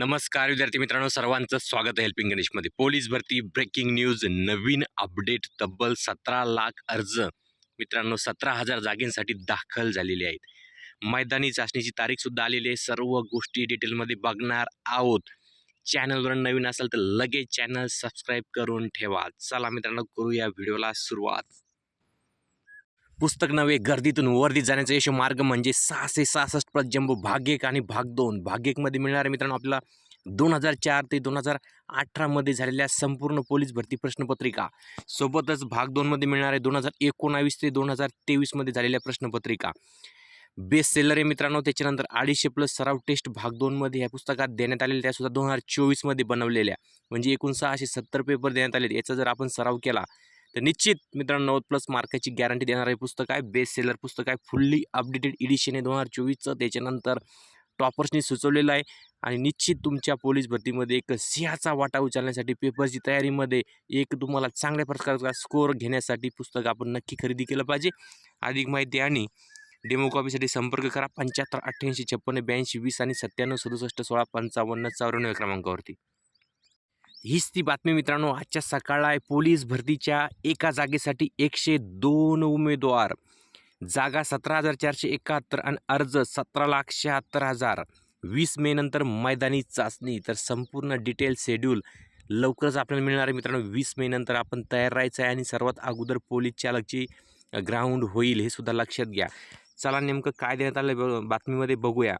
नमस्कार विद्यार्थी मित्रांनो. सर्वांचं स्वागत आहे हेल्पिंग गणेशमध्ये. पोलीस भरती ब्रेकिंग न्यूज नवीन अपडेट तब्बल सतरा लाख अर्ज. मित्रांनो सतरा हजार जागेंसाठी दाखल झालेले आहेत. मैदानी चाचणीची तारीखसुद्धा आलेली आहे. सर्व गोष्टी डिटेलमध्ये बघणार आहोत. चॅनलवर नवीन असाल तर लगेच चॅनल सबस्क्राईब करून ठेवा. चला मित्रांनो करू या व्हिडिओला सुरुवात. पुस्तक नव्हे गर्दीतून वर्दीत जाण्याचा यश मार्ग म्हणजे सहाशे सहासष्ट प्लस जम्बो भाग एक आणि भाग दोन. भाग एकमध्ये मिळणारे मित्रांनो आपल्याला दोन हजार चार ते दोन हजार अठरामध्ये झालेल्या संपूर्ण पोलीस भरती प्रश्नपत्रिका. सोबतच भाग दोनमध्ये मिळणारे दोन हजार एकोणावीस ते दोन हजार तेवीसमध्ये झालेल्या प्रश्नपत्रिका. बेस्ट सेलर आहे मित्रांनो त्याच्यानंतर अडीचशे प्लस सराव टेस्ट भाग दोनमध्ये ह्या पुस्तकात देण्यात आलेल्या त्यासुद्धा दोन हजार चोवीसमध्ये बनवलेल्या. म्हणजे एकूण सहाशे सत्तर पेपर देण्यात आले याचा जर आपण सराव केला तर निश्चित मित्रांनो नव्वद प्लस मार्काची गॅरंटी देणारं हे पुस्तक आहे. बेस्ट सेलर पुस्तक आहे. फुल्ली अपडेटेड एडिशन आहे दोन हजार चोवीसचं. त्याच्यानंतर टॉपर्सनी सुचवलेलं आहे. आणि निश्चित तुमच्या पोलीस भरतीमध्ये एक सिंहाचा वाटा उचलण्यासाठी पेपरची तयारीमध्ये एक तुम्हाला चांगल्या प्रकारचा स्कोअर घेण्यासाठी पुस्तक आपण नक्की खरेदी केलं पाहिजे. अधिक माहिती आणि डेमो कॉपीसाठी संपर्क करा. पंच्याहत्तर अठ्ठ्याऐंशी छप्पन्न ब्याऐंशी वीस आणि सत्त्याण्णव सदुसष्ट सोळा पंचावन्न चौऱ्याण्णव क्रमांकावरती. हीच ती बातमी मित्रांनो. आजच्या सकाळला आहे पोलीस भरतीच्या एका जागेसाठी एकशे दोन उमेदवार. जागा सतरा हजार चारशे एकाहत्तर आणि अर्ज सतरा लाख शहात्तर हजार. वीस मे नंतर मैदानी चाचणी. तर संपूर्ण डिटेल शेड्यूल लवकरच आपल्याला मिळणार आहे मित्रांनो. वीस मे नंतर आपण तयार राहायचं आहे आणि सर्वात अगोदर पोलीस चालकची ग्राउंड होईल हे सुद्धा लक्षात घ्या. चला नेमकं काय देण्यात आलं ब- बातमीमध्ये बघूया.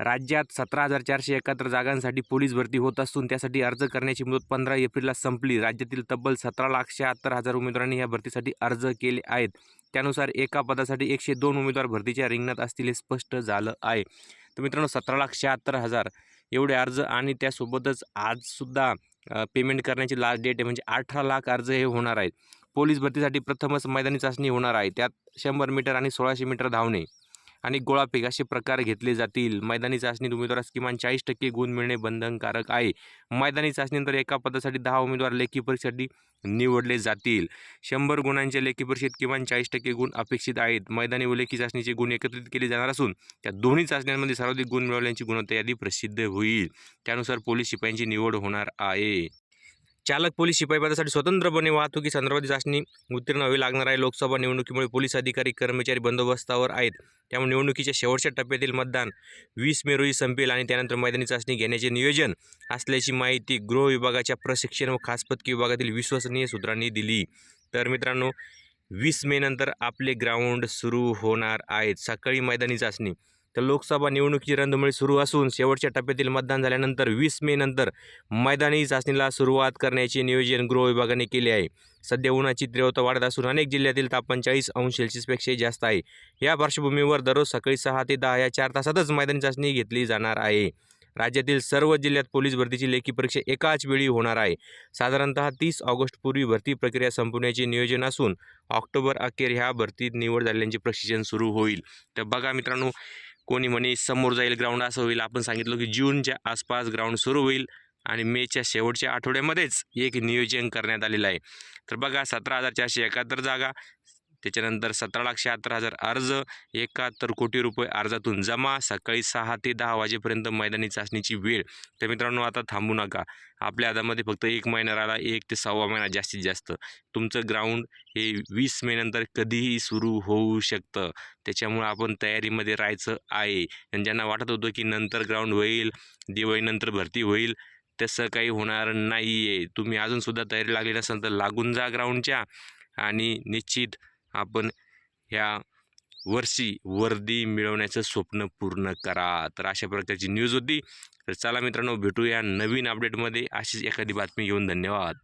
राज्यात सतरा हजार चारशे एकाहत्तर जागांसाठी पोलीस भरती होत असून त्यासाठी अर्ज करण्याची मुदत पंधरा एप्रिलला संपली. राज्यातील तब्बल सतरा लाख शहात्तर हजार उमेदवारांनी या भरतीसाठी अर्ज केले आहेत. त्यानुसार एका पदासाठी एकशे दोन उमेदवार भरतीच्या रिंगणात असतील हे स्पष्ट झालं आहे. तर मित्रांनो सतरा लाख शहात्तर हजार एवढे अर्ज आणि त्यासोबतच आजसुद्धा पेमेंट करण्याची लास्ट डेट आहे म्हणजे अठरा लाख अर्ज हे होणार आहेत. पोलीस भरतीसाठी प्रथमच मैदानी चाचणी होणार आहे. त्यात शंभर मीटर आणि सोळाशे मीटर धावणे आणि गोळाफेक असे प्रकार घेतले जातील. मैदानी चाचणीत उमेदवारास किमान चाळीस टक्के गुण मिळणे बंधनकारक आहे. मैदानी चाचणीनंतर एका पदासाठी दहा उमेदवार लेखी परीक्षेसाठी निवडले जातील. शंभर गुणांच्या लेखी परीक्षेत किमान चाळीस टक्के गुण अपेक्षित आहेत. मैदानी व लेखी चाचणीचे गुण एकत्रित केले जाणार असून त्या दोन्ही चाचण्यांमध्ये सर्वाधिक गुण मिळवल्याची गुणवत्ता यादी प्रसिद्ध होईल. त्यानुसार पोलीस शिपायांची निवड होणार आहे. चालक पोलीस शिपाई पदासाठी स्वतंत्रपणे वाहतुकी संदर्भात चाचणी उत्तीर्ण व्हावी लागणार आहे. लोकसभा निवडणुकीमुळे पोलीस अधिकारी कर्मचारी बंदोबस्तावर आहेत. त्यामुळे निवडणुकीच्या शेवटच्या टप्प्यातील मतदान वीस मे रोजी संपेल आणि त्यानंतर मैदानी चाचणी घेण्याचे नियोजन असल्याची माहिती गृह विभागाच्या प्रशिक्षण व खासपतकी विभागातील विश्वसनीय सूत्रांनी दिली. तर मित्रांनो वीस मे नंतर आपले ग्राउंड सुरू होणार आहेत. सकाळी मैदानी चाचणी तर लोकसभा निवडणुकीची रणधुमळी सुरू असून शेवटच्या टप्प्यातील मतदान झाल्यानंतर वीस मे नंतर मैदानी चाचणीला सुरुवात करण्याचे नियोजन गृह विभागाने केले आहे. सध्या उन्हाची तीव्रता वाढत असून अनेक जिल्ह्यातील तापमान चाळीस अंश सेल्सिअसपेक्षाही जास्त आहे. या पार्श्वभूमीवर दररोज सकाळी सहा ते दहा या चार तासातच मैदानी चाचणी घेतली जाणार आहे. राज्यातील सर्व जिल्ह्यात पोलीस भरतीची लेखी परीक्षा एकाच वेळी होणार आहे. साधारणतः तीस ऑगस्टपूर्वी भरती प्रक्रिया संपवण्याचे नियोजन असून ऑक्टोबर अखेर ह्या भरतीत निवड झालेल्यांचे प्रशिक्षण सुरू होईल. तर बघा मित्रांनो कोणी म्हणे समोर जाईल ग्राउंड असं होईल. आपण सांगितलं की जूनच्या आसपास ग्राउंड सुरू होईल आणि मेच्या शेवटच्या आठवड्यामध्येच एक नियोजन करण्यात आलेलं आहे. तर बघा सतरा हजार चारशे एकाहत्तर जागा त्याच्यानंतर सतरा लाख शहात्तर हजार अर्ज एकाहत्तर कोटी रुपये अर्जातून जमा सकाळी सहा ते दहा वाजेपर्यंत मैदानी चाचणीची वेळ. तर मित्रांनो आता थांबू नका. आपल्या हातामध्ये फक्त एक महिना राहिला एक ते सव्वा महिना जास्तीत जास्त. तुमचं ग्राउंड हे वीस मेनंतर कधीही सुरू होऊ शकतं. त्याच्यामुळं आपण तयारीमध्ये राहायचं आहे. आणि ज्यांना वाटत होतं की नंतर ग्राउंड होईल दिवाळीनंतर भरती होईल तसं काही होणार नाही आहे तुम्ही अजूनसुद्धा तयारी लागली नसेल तर लागून जा ग्राउंडच्या आणि निश्चित आपण ह्या वर्षी वर्दी मिळवण्याचं स्वप्न पूर्ण करा. तर अशा प्रकारची न्यूज होती. तर चला मित्रांनो भेटूया नवीन अपडेटमध्ये अशीच एखादी बातमी घेऊन धन्यवाद.